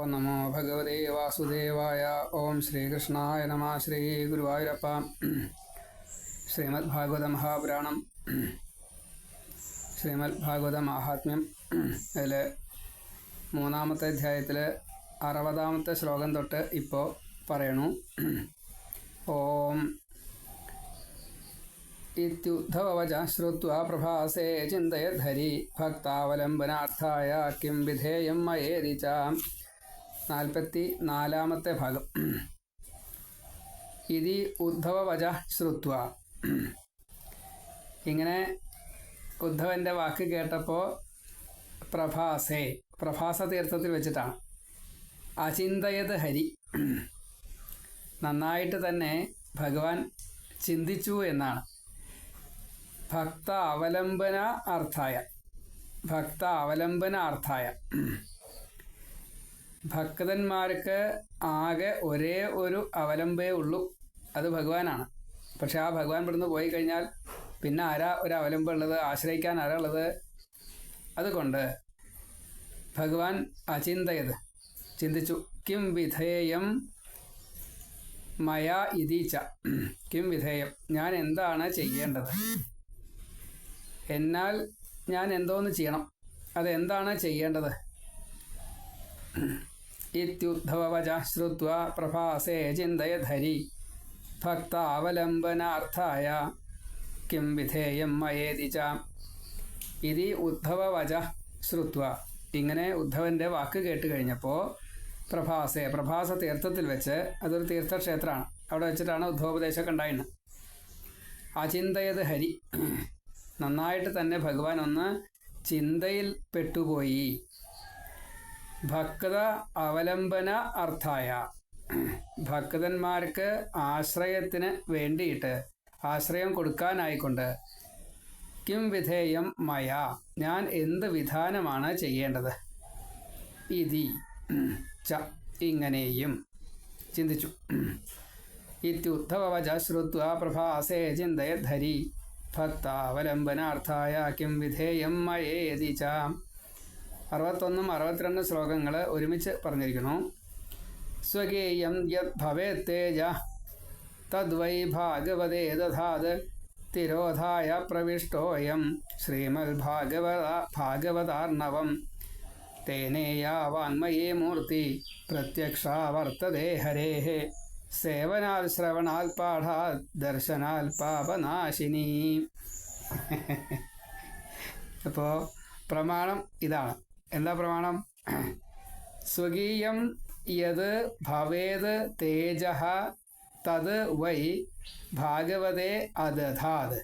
ഓം നമോ ഭഗവതേ വാസുദേവായ ഓം ശ്രീകൃഷ്ണായ നമ ശ്രീ ഗുരുവായൂരപ്പ. ശ്രീമദ് ഭാഗവത മഹാപുരാണം. ശ്രീമദ് ഭാഗവത മാഹാത്മ്യം. അതിൽ മൂന്നാമത്തെ അധ്യായത്തിൽ അറുപതാമത്തെ ശ്ലോകം തൊട്ട് ഇപ്പോൾ പറയണു. ഓം ഇത്യുദ്ധവച ശ്രുത്വാ പ്രഭാസേ ചിന്തയദ്ധരി ഭക്താവലംബനാർത്ഥായ കിം വിധേയം മയേരി ച. നാൽപ്പത്തി നാലാമത്തെ ഭാഗം. ഇതി ഉദ്ധവവച ശ്രുത്വ. ഇങ്ങനെ ഉദ്ധവന്റെ വാക്ക് കേട്ടപ്പോൾ പ്രഭാസേ പ്രഭാസ തീർത്ഥത്തിൽ വെച്ചിട്ടാണ്. അചിന്തയത് ഹരി. നന്നായിട്ട് തന്നെ ഭഗവാൻ ചിന്തിച്ചു എന്നാണ്. ഭക്ത അവലംബന അർത്ഥായ. ഭക്ത അവലംബന അർത്ഥായ. ഭക്തന്മാർക്ക് ആകെ ഒരേ ഒരു അവലംബേ ഉള്ളൂ. അത് ഭഗവാനാണ്. പക്ഷെ ആ ഭഗവാൻ ഇവിടുന്ന് പോയി കഴിഞ്ഞാൽ പിന്നെ ആരാ ഒരു അവലംബം ഉള്ളത് ആശ്രയിക്കാൻ ആരാ ഉള്ളത്? അതുകൊണ്ട് ഭഗവാൻ അചിന്തയത്. ചിന്തിച്ചു കിം വിധേയം മയ ഇതീച്ച കിം വിധേയം ഞാൻ എന്താണ് ചെയ്യേണ്ടത്? എന്നാൽ ഞാൻ എന്തോന്ന് ചെയ്യണം? അതെന്താണ് ചെയ്യേണ്ടത്? ഇത്യുദ്ധവച ശ്രുത്വ പ്രഭാസേ ചിന്തയധരി ഭക്താവലംബനാർത്ഥായ കിം വിധേയം മയേതി ച ഇതി ഉദ്ധവവച ശ്രുത്വ ഇങ്ങനെ ഉദ്ധവന്റെ വാക്ക് കേട്ട് കഴിഞ്ഞപ്പോൾ പ്രഭാസേ പ്രഭാസ തീർത്ഥത്തിൽ വെച്ച് അതൊരു തീർത്ഥക്ഷേത്രമാണ്. അവിടെ വെച്ചിട്ടാണ് ഉദ്ധവോപദേശമൊക്കെ ഉണ്ടായിരുന്നത്. അചിന്തയത് ഹരി നന്നായിട്ട് തന്നെ ഭഗവാൻ ഒന്ന് ചിന്തയിൽ പെട്ടുപോയി. ഭക്ത അവലംബന അർത്ഥായ. ഭക്തന്മാർക്ക് ആശ്രയത്തിന് വേണ്ടിയിട്ട് ആശ്രയം കൊടുക്കാനായിക്കൊണ്ട് കിം വിധേയം മയ ഞാൻ എന്ത് വിധാനമാണ് ചെയ്യേണ്ടത്? ഇതി. ച. ഇങ്ങനെയും. ചിന്തിച്ചു. ഇത്യുദ്ധവച ശ്രുത്വ പ്രഭാസേ ചിന്തയധരി. ഭക്താവലംബനാർത്ഥായ കിം വിധേയം മയേതി ച. അറുപത്തൊന്നും അറുപത്തിരണ്ടും ശ്ലോകങ്ങൾ ഒരുമിച്ച് പറഞ്ഞിരിക്കുന്നു. സ്വകേയം യത് ഭവേത് തേജ തദ്വൈ ഭാഗവതേ ദധാത് തിരോധായ പ്രവിഷ്ടോയം ശ്രീമദ്ഭാഗവത ഭാഗവതാർണവം. തേനേയാ വാങ്മയേ മൂർത്തി പ്രത്യക്ഷാവർത്തതേ ഹരേः. സേവനാൽ ശ്രവണാൽ പാഠാൽ ദർശനാൽ പാപനാശിനി. അപ്പോൾ പ്രമാണം ഇതാണ്. എന്താ പ്രമാണം? സ്വകീയം യത് ഭവേത് തേജ തത് വൈ ഭാഗവതേ അദധാത്.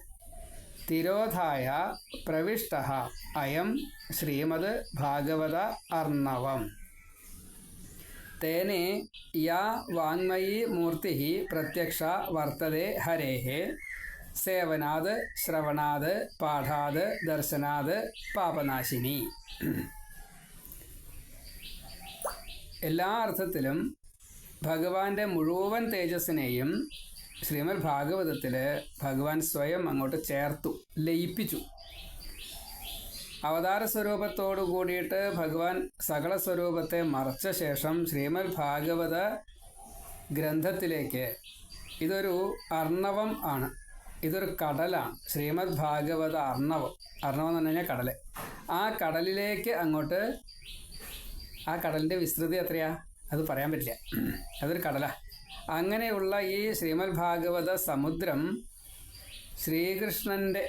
തിരോധായ പ്രവിഷ്ട അയം ശ്രീമദ് ഭാഗവത അർണവം. തേനെ യാ വാങ്മയീ മൂർത്തി പ്രത്യക്ഷ വർത്തതെ ഹരേ. സേവനാത് ശ്രവണാത് പാഠാത് ദർശനാത് പാപനാശിനി. എല്ലാ അർത്ഥത്തിലും ഭഗവാന്റെ മുഴുവൻ തേജസ്സിനെയും ശ്രീമദ് ഭാഗവതത്തിൽ ഭഗവാൻ സ്വയം അങ്ങോട്ട് ചേർത്തു ലയിപ്പിച്ചു. അവതാര സ്വരൂപത്തോടു കൂടിയിട്ട് ഭഗവാൻ സകല സ്വരൂപത്തെ മറച്ച ശേഷം ശ്രീമദ് ഭാഗവത ഗ്രന്ഥത്തിലേക്ക് ഇതൊരു അർണവം ആണ്. ഇതൊരു കടലാണ്. ശ്രീമദ് ഭാഗവത അർണവം. അർണവം എന്ന് പറഞ്ഞു കഴിഞ്ഞാൽ ആ കടലിലേക്ക് അങ്ങോട്ട് ആ കടലിന്റെ വിസ്തൃതി എത്രയാ? അത് പറയാൻ പറ്റില്ല. അതൊരു കടലാ. അങ്ങനെയുള്ള ഈ ശ്രീമദ് ഭാഗവത സമുദ്രം ശ്രീകൃഷ്ണന്റെ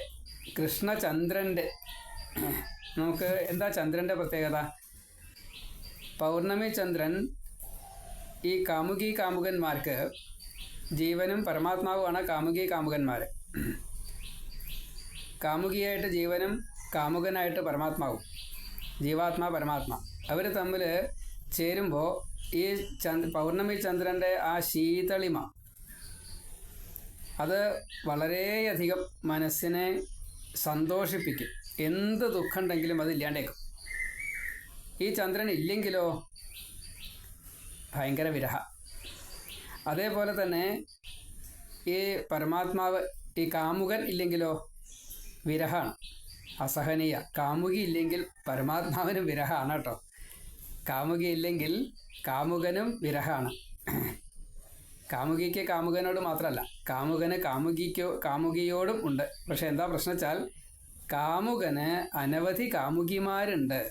കൃഷ്ണചന്ദ്രന്റെ നമുക്ക് എന്താ ചന്ദ്രന്റെ പ്രത്യേകത? പൗർണമി ചന്ദ്രൻ ഈ കാമുകി കാമുകന്മാർക്ക് ജീവനും പരമാത്മാവുമാണ് കാമുകി കാമുകന്മാർ കാമുകിയായിട്ട് ജീവനും കാമുകനായിട്ട് പരമാത്മാവും. ജീവാത്മാ പരമാത്മ. അവർ തമ്മിൽ ചേരുമ്പോൾ ഈ ചന്ദ് പൗർണമി ചന്ദ്രന്റെ ആ ശീതളിമ അത് വളരെയധികം മനസ്സിനെ സന്തോഷിപ്പിക്കും. എന്ത് ദുഃഖമുണ്ടെങ്കിലും അത് ഇല്ലാണ്ടേക്കും. ഈ ചന്ദ്രൻ ഇല്ലെങ്കിലോ? ഭയങ്കര വിരഹ. അതേപോലെ തന്നെ ഈ പരമാത്മാവ് ഈ കാമുകൻ ഇല്ലെങ്കിലോ? വിരഹമാണ്. അസഹനീയ. കാമുകി ഇല്ലെങ്കിൽ പരമാത്മാവിന് വിരഹമാണ് കേട്ടോ. കാമുകി ഇല്ലെങ്കിൽ കാമുകനും വിരഹാണ്. കാമുകിക്ക് കാമുകനോട് മാത്രമല്ല കാമുകന് കാമുകിക്കോ കാമുകിയോടും ഉണ്ട്. പക്ഷെ എന്താ പ്രശ്നം വെച്ചാൽ കാമുകന് അനവധി കാമുകിമാരുണ്ട്.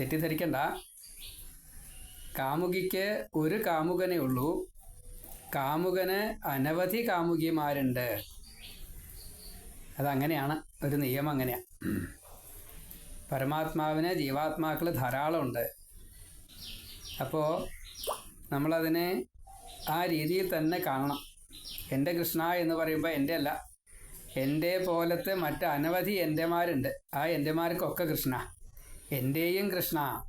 തെറ്റിദ്ധരിക്കണ്ട. കാമുകിക്ക് ഒരു കാമുകനേ ഉള്ളൂ. കാമുകന് അനവധി കാമുകിമാരുണ്ട്. അതങ്ങനെയാണ്. ഒരു നിയമം അങ്ങനെയാണ് പരമാത്മാവിന് ജീവാത്മാക്കൾ ധാരാളമുണ്ട്. അപ്പോൾ നമ്മളതിനെ ആ രീതിയിൽ തന്നെ കാണണം. എന്റെ കൃഷ്ണ എന്ന് പറയുമ്പോൾ എന്റെ അല്ല. എന്റെ പോലത്തെ മറ്റ് അനവധി എന്റെമാരുണ്ട്. ആ എന്റെമാർക്കൊക്കെ കൃഷ്ണ. എന്റെയും കൃഷ്ണ.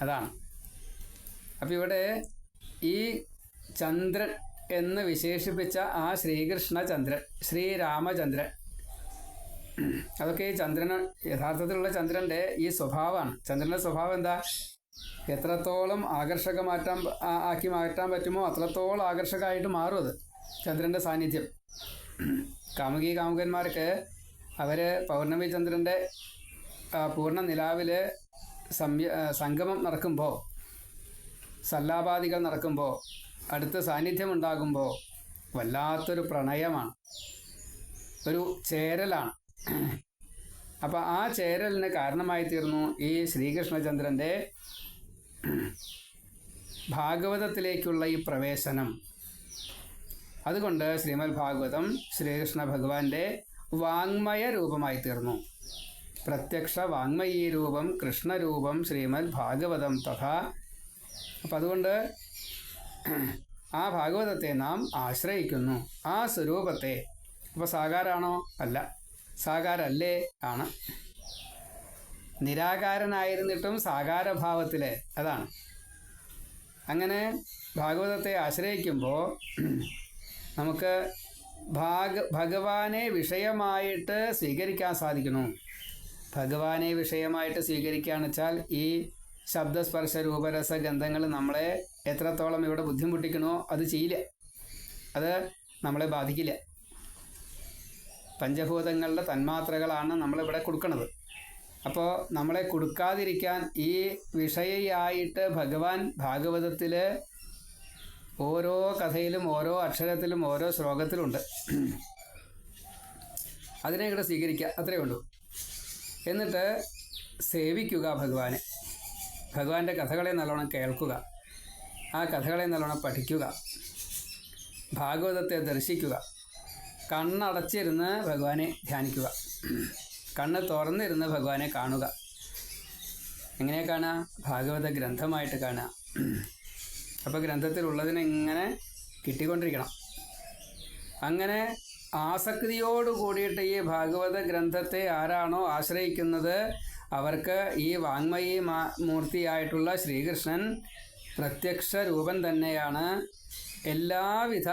അതാണ്. അപ്പം ഇവിടെ ഈ ചന്ദ്രൻ എന്ന് വിശേഷിപ്പിച്ച ആ ശ്രീകൃഷ്ണ ചന്ദ്രൻ ശ്രീരാമചന്ദ്രൻ അതൊക്കെ ഈ ചന്ദ്രന് യഥാർത്ഥത്തിലുള്ള ചന്ദ്രന്റെ ഈ സ്വഭാവമാണ്. ചന്ദ്രന്റെ സ്വഭാവം എന്താ? എത്രത്തോളം ആകർഷക മാറ്റാൻ ആക്കി മാറ്റാൻ പറ്റുമോ അത്രത്തോളം ആകർഷകമായിട്ട് മാറും അത് ചന്ദ്രന്റെ സാന്നിധ്യം. കാമുകി കാമുകന്മാർക്ക് അവർ പൗർണമി ചന്ദ്രന്റെ പൂർണ നിലാവിൽ സംയ സംഗമം നടക്കുമ്പോൾ സല്ലാപാദികൾ നടക്കുമ്പോൾ അടുത്ത സാന്നിധ്യം ഉണ്ടാകുമ്പോൾ വല്ലാത്തൊരു പ്രണയമാണ്. ഒരു ചേരലാണ്. അപ്പം ആ ചേരലിന് കാരണമായി തീർന്നു ഈ ശ്രീകൃഷ്ണചന്ദ്രന്റെ ഭാഗവതത്തിലേക്കുള്ള ഈ പ്രവേശനം. അതുകൊണ്ട് ശ്രീമദ് ഭാഗവതം ശ്രീകൃഷ്ണ ഭഗവാന്റെ വാങ്മയ രൂപമായി തീർന്നു. പ്രത്യക്ഷ വാങ്മയീ രൂപം കൃഷ്ണരൂപം ശ്രീമദ് ഭാഗവതം തഥാ. അപ്പം അതുകൊണ്ട് ആ ഭാഗവതത്തെ നാം ആശ്രയിക്കുന്നു. ആ സ്വരൂപത്തെ. അപ്പോൾ സാകാരാണോ? അല്ല. സാകാരല്ലേ? ആണ് നിരാകാരനായിരുന്നിട്ടും സാകാരഭാവത്തിൽ അതാണ്. അങ്ങനെ ഭാഗവതത്തെ ആശ്രയിക്കുമ്പോൾ നമുക്ക് ഭാഗ ഭഗവാനെ വിഷയമായിട്ട് സ്വീകരിക്കാൻ സാധിക്കുന്നു. ഭഗവാനെ വിഷയമായിട്ട് സ്വീകരിക്കുകയെന്ന് വെച്ചാൽ ഈ ശബ്ദസ്പർശ രൂപരസ ഗന്ധങ്ങൾ നമ്മളെ എത്രത്തോളം ഇവിടെ ബുദ്ധിമുട്ടിക്കണോ അത് ചെയ്യില്ല. അത് നമ്മളെ ബാധിക്കില്ല. പഞ്ചഭൂതങ്ങളുടെ തന്മാത്രകളാണ് നമ്മളിവിടെ കൊടുക്കുന്നത് അപ്പോൾ നമ്മളെ കൊടുക്കാതിരിക്കാൻ ഈ വിഷയയായിട്ട് ഭഗവാൻ ഭാഗവതത്തിൽ ഓരോ കഥയിലും ഓരോ അക്ഷരത്തിലും ഓരോ ശ്ലോകത്തിലുണ്ട്. അതിനെ ഇവിടെ സ്വീകരിക്കുക അത്രയേ ഉള്ളൂ. എന്നിട്ട് സേവിക്കുക ഭഗവാനെ. ഭഗവാന്റെ കഥകളെ നല്ലോണം കേൾക്കുക. ആ കഥകളെ നല്ലോണം പഠിക്കുക. ഭാഗവതത്തെ ദർശിക്കുക. കണ്ണടച്ചിരുന്ന് ഭഗവാനെ ധ്യാനിക്കുക. കണ്ണ് തുറന്നിരുന്ന് ഭഗവാനെ കാണുക. എങ്ങനെ കാണുക ഭാഗവത ഗ്രന്ഥമായിട്ട് കാണുക. അപ്പോൾ ഗ്രന്ഥത്തിലുള്ളതിനെ ഇങ്ങനെ കിട്ടിക്കൊണ്ടിരിക്കണം. അങ്ങനെ ആസക്തിയോട് കൂടിയിട്ട് ഈ ഭാഗവത ഗ്രന്ഥത്തെ ആരാണോ ആശ്രയിക്കുന്നത് അവർക്ക് ഈ വാങ്മയി മൂർത്തിയായിട്ടുള്ള ശ്രീകൃഷ്ണൻ പ്രത്യക്ഷ രൂപം തന്നെയാണ്. എല്ലാവിധ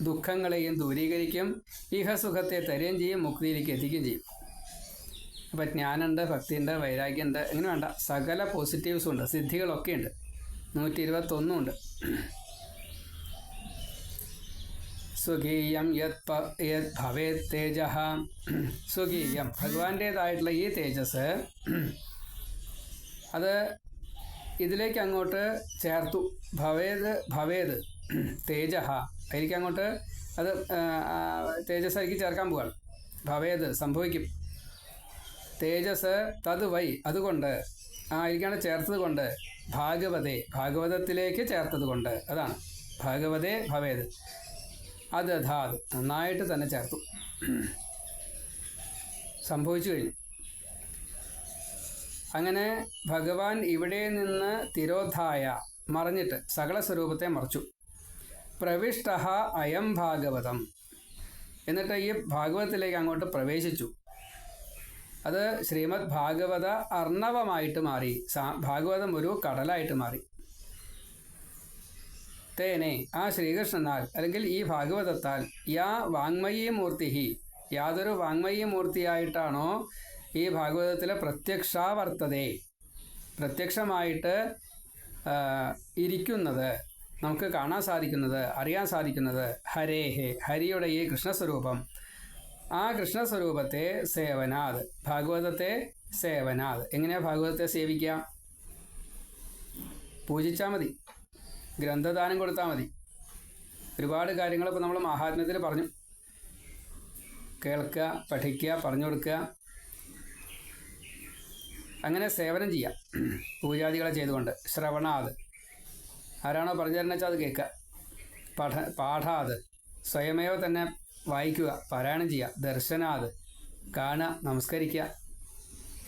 ദുഃഖങ്ങളെയും ദൂരീകരിക്കും. ഇഹസുഖത്തെ തരുകയും ചെയ്യും മുക്തിയിലേക്ക് എത്തിക്കുകയും ചെയ്യും. അപ്പം ജ്ഞാനമുണ്ട് ഭക്തിയുണ്ട് വൈരാഗ്യമുണ്ട് അങ്ങനെ വേണ്ട. സകല പോസിറ്റീവ്സും ഉണ്ട് സിദ്ധികളൊക്കെ ഉണ്ട്. നൂറ്റി ഇരുപത്തൊന്നും ഉണ്ട്. സ്വകീയം യത് യത് ഭവേത് തേജ. സ്വകീയം ഭഗവാന്റേതായിട്ടുള്ള ഈ തേജസ് അത് ഇതിലേക്ക് അങ്ങോട്ട് ചേർത്തു. ഭവേത് ഭവേത്. തേജ അതിലേക്ക് അങ്ങോട്ട് അത് തേജസ് എനിക്ക് ചേർക്കാൻ പോവാണ്. ഭവേത് സംഭവിക്കും. തേജസ് തത് വൈ അതുകൊണ്ട് ആ എനിക്കാണ് ചേർത്തത് കൊണ്ട് ഭാഗവതേ ഭാഗവതത്തിലേക്ക് ചേർത്തത് കൊണ്ട് അതാണ്. ഭാഗവതേ ഭവേത്. അത് ധാത് നന്നായിട്ട് തന്നെ ചേർത്തു. സംഭവിച്ചു കഴിഞ്ഞു. അങ്ങനെ ഭഗവാൻ ഇവിടെ നിന്ന് തിരോധായ മറിഞ്ഞിട്ട് സകല സ്വരൂപത്തെ മറച്ചു. പ്രവിഷ്ട അയം ഭാഗവതം. എന്നിട്ട് ഈ ഭാഗവതത്തിലേക്ക് അങ്ങോട്ട് പ്രവേശിച്ചു. അത് ശ്രീമദ് ഭാഗവത അർണവമായിട്ട് മാറി. ഭാഗവതം ഒരു കടലായിട്ട് മാറി. തേനെ ആ ശ്രീകൃഷ്ണനാൽ അല്ലെങ്കിൽ ഈ ഭാഗവതത്താൽ യാ വാങ്മയീ മൂർത്തി യാതൊരു വാങ്മയീ മൂർത്തിയായിട്ടാണോ ഈ ഭാഗവതത്തിലെ പ്രത്യക്ഷാവർത്തതേ പ്രത്യക്ഷമായിട്ട് ഇരിക്കുന്നത്. നമുക്ക് കാണാൻ സാധിക്കുന്നത് അറിയാൻ സാധിക്കുന്നത് ഹരേ ഹേ ഹരിയുടെ ഈ കൃഷ്ണസ്വരൂപം. ആ കൃഷ്ണസ്വരൂപത്തെ സേവനാത്. ഭാഗവതത്തെ സേവനാത്. എങ്ങനെയാ ഭാഗവതത്തെ സേവിക്കുക? പൂജിച്ചാൽ മതി. ഗ്രന്ഥദാനം കൊടുത്താൽ മതി. ഒരുപാട് കാര്യങ്ങൾ ഇപ്പോൾ നമ്മൾ മഹാത്മ്യത്തിൽ പറഞ്ഞു. കേൾക്കുക പഠിക്കുക പറഞ്ഞു കൊടുക്കുക. അങ്ങനെ സേവനം ചെയ്യാം. പൂജാദികളെ ചെയ്തുകൊണ്ട്. ശ്രവണാത്. ആരാണോ പറഞ്ഞു തരുന്നത് വെച്ചാൽ അത് കേൾക്കുക പഠ പാഠാത്. സ്വയമേവ തന്നെ വായിക്കുക പാരായണം ചെയ്യുക ദർശനാത് കാണുക നമസ്കരിക്കുക.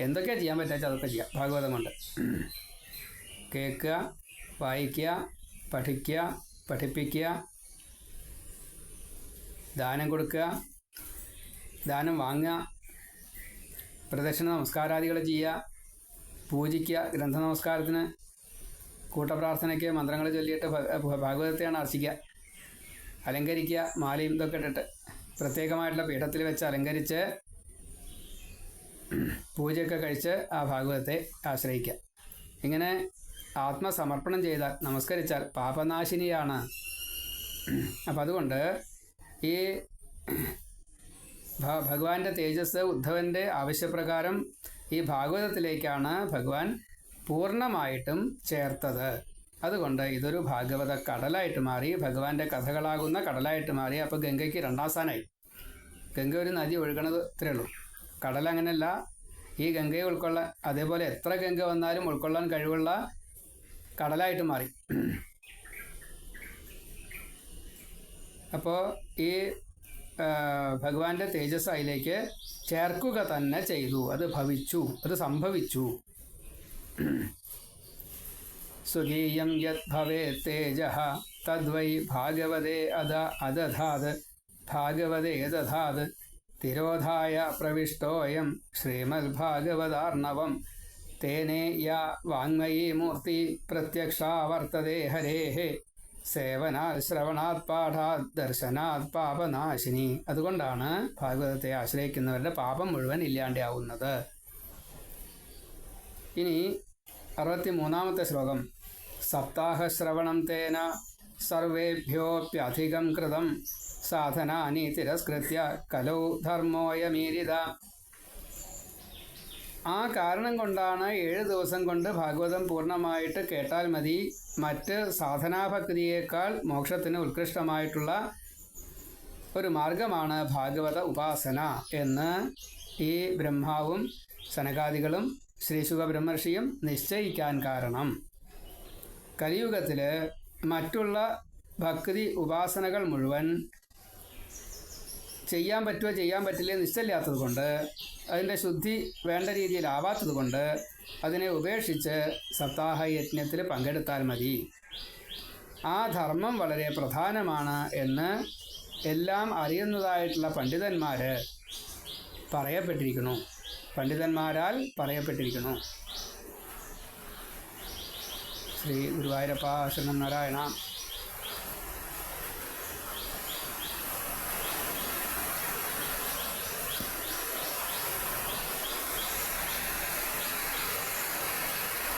എന്തൊക്കെയാണ് ചെയ്യാൻ പറ്റുക അതൊക്കെ ചെയ്യാം. ഭാഗവതം കൊണ്ട്. കേൾക്കുക വായിക്കുക പഠിക്കുക പഠിപ്പിക്കുക. ദാനം കൊടുക്കുക. ദാനം വാങ്ങുക. പ്രദക്ഷിണ നമസ്കാരാദികൾ ചെയ്യുക. പൂജിക്കുക. ഗ്രന്ഥ നമസ്കാരത്തിന് കൂട്ടപ്രാർത്ഥനയ്ക്ക് മന്ത്രങ്ങൾ ചൊല്ലിയിട്ട് ഭാഗവതത്തെയാണ് അർച്ചിക്കുക. അലങ്കരിക്കുക മാലയും ഇതൊക്കെ ഇട്ടിട്ട് പ്രത്യേകമായിട്ടുള്ള പീഠത്തിൽ വെച്ച് അലങ്കരിച്ച് പൂജയൊക്കെ കഴിച്ച് ആ ഭാഗവതത്തെ ആശ്രയിക്കുക. ഇങ്ങനെ ആത്മസമർപ്പണം ചെയ്താൽ നമസ്കരിച്ചാൽ പാപനാശിനിയാണ്. അപ്പം അതുകൊണ്ട് ഈ ഭഗവാന്റെ തേജസ് ഉദ്ധവന്റെ ആവശ്യപ്രകാരം ഈ ഭാഗവതത്തിലേക്കാണ് ഭഗവാൻ പൂർണമായിട്ടും ചേർത്തത്. അതുകൊണ്ട് ഇതൊരു ഭാഗവത കടലായിട്ട് മാറി ഭഗവാന്റെ കഥകളാകുന്ന കടലായിട്ട് മാറി. അപ്പോൾ ഗംഗയ്ക്ക് രണ്ടാം സ്ഥാനമായി. ഗംഗ ഒരു നദി ഒഴുകണത് ഇത്രേ ഉള്ളൂ. കടൽ അങ്ങനെയല്ല. ഈ ഗംഗയെ ഉൾക്കൊള്ളാൻ അതേപോലെ എത്ര ഗംഗ വന്നാലും ഉൾക്കൊള്ളാൻ കഴിവുള്ള കടലായിട്ട് മാറി. അപ്പോൾ ഈ ഭഗവാന്റെ തേജസ് അതിലേക്ക് ചേർക്കുക തന്നെ ചെയ്തു. അത് ഭവിച്ചു. അത് സംഭവിച്ചു. സ്വകീയം യത് ഭവേ തേജ തദ്വൈ ഭാഗവതേ അത അദധാത് ഭാഗവതേ ദധാത് തിരോധായ പ്രവിഷ്ടോയം ശ്രീമദ്ഭാഗവതാർണവം തേനേ യാ വാങ്മയീ മൂർത്തി പ്രത്യക്ഷാവർത്തതേ ഹരേः സേവനാത് ശ്രവണാത് പാഠാത് ദർശനാത് പാപനാശിനി അതുകൊണ്ടാണ് ഭാഗവതത്തെ ആശ്രയിക്കുന്നവരുടെ പാപം മുഴുവൻ ഇല്ലാണ്ടാവുന്നത്. ഇനി അറുപത്തി മൂന്നാമത്തെ ശ്ലോകം. സപ്താഹശ്രവണം തേന സർവേഭ്യോപ്യധികം കൃതം. സാധനാനി തിരസ്കൃത്യ കലൗ ധർമ്മോയമീരിത. ആ കാരണം കൊണ്ടാണ് ഏഴ് ദിവസം കൊണ്ട് ഭാഗവതം പൂർണമായിട്ട് കേട്ടാൽ മതി. മറ്റ് സാധനാഭക്തിയേക്കാൾ മോക്ഷത്തിന് ഉത്കൃഷ്ടമായിട്ടുള്ള ഒരു മാർഗമാണ് ഭാഗവത ഉപാസന എന്ന് ഈ ബ്രഹ്മാവും സനകാദികളും ശ്രീശുഖ ബ്രഹ്മർഷിയും നിശ്ചയിക്കാൻ കാരണം. കലിയുഗത്തിൽ മറ്റുള്ള ഭക്തി ഉപാസനകൾ മുഴുവൻ ചെയ്യാൻ പറ്റുമോ ചെയ്യാൻ പറ്റില്ല നിശ്ചയില്ലാത്തത് കൊണ്ട് അതിന്റെ ശുദ്ധി വേണ്ട രീതിയിലാവാത്തത് കൊണ്ട് അതിനെ ഉപേക്ഷിച്ച് സപ്താഹ യജ്ഞത്തിൽ പങ്കെടുത്താൽ മതി. ആ ധർമ്മം വളരെ പ്രധാനമാണ് എന്ന് എല്ലാം അറിയുന്നതായിട്ടുള്ള പണ്ഡിതന്മാർ പറയപ്പെട്ടിരിക്കുന്നു. പണ്ഡിതന്മാരാൽ പറയപ്പെട്ടിരിക്കുന്നു. ശ്രീ ഗുരുവായൂരപ്പ ശരണം നാരായണ